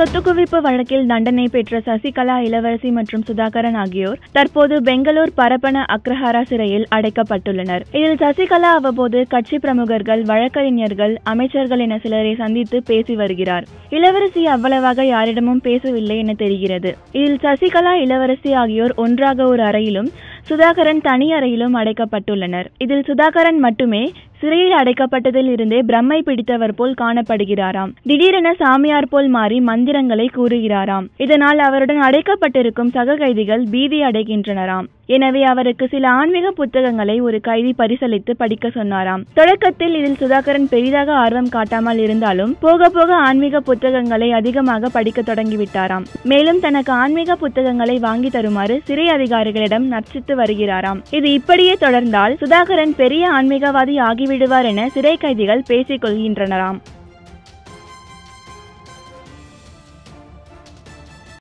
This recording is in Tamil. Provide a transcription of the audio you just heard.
சொத்து குவிப்பு வழக்கில் தண்டனை பெற்ற சசிகலா இளவரசி மற்றும் சுதாகரன் ஆகியோர் தற்போது பெங்களூர் பரப்பன அக்ரஹாரா சிறையில் அடைக்கப்பட்டுள்ளனர். இதில் சசிகலா அவ்வப்போது கட்சி பிரமுகர்கள் வழக்கறிஞர்கள் அமைச்சர்கள் என சிலரை சந்தித்து பேசி வருகிறார். இளவரசி அவ்வளவாக யாரிடமும் பேசவில்லை என தெரிகிறது. இதில் சசிகலா இளவரசி ஆகியோர் ஒன்றாக ஒரு அறையிலும் சுதாகரன் தனி அறையிலும் அடைக்கப்பட்டுள்ளனர். இதில் சுதாகரன் மட்டுமே சிறையில் அடைக்கப்பட்டதில் இருந்தே பிரம்மை பிடித்தவர் போல் காணப்படுகிறாராம். திடீரென சாமியார் போல் மாறி மந்திரங்களை கூறுகிறாராம். இதனால் அவருடன் அடைக்கப்பட்டிருக்கும் சக கைதிகள் பீதி அடைகின்றனராம். எனவே அவருக்கு சில ஆன்மீக புத்தகங்களை ஒரு கைதி பரிசளித்து படிக்க சொன்னாராம். தொடக்கத்தில் இதில் சுதாகரன் பெரிதாக ஆர்வம் காட்டாமல் இருந்தாலும் போக போக ஆன்மீக புத்தகங்களை அதிகமாக படிக்க தொடங்கிவிட்டாராம். மேலும் தனக்கு ஆன்மீக புத்தகங்களை வாங்கி தருமாறு சிறை அதிகாரிகளிடம் நர்ச்சித்து வருகிறாராம். இது இப்படியே தொடர்ந்தால் சுதாகரன் பெரிய ஆன்மீகவாதி ஆகிவிடுவார் என சிறை கைதிகள் பேசிக் கொள்கின்றனராம்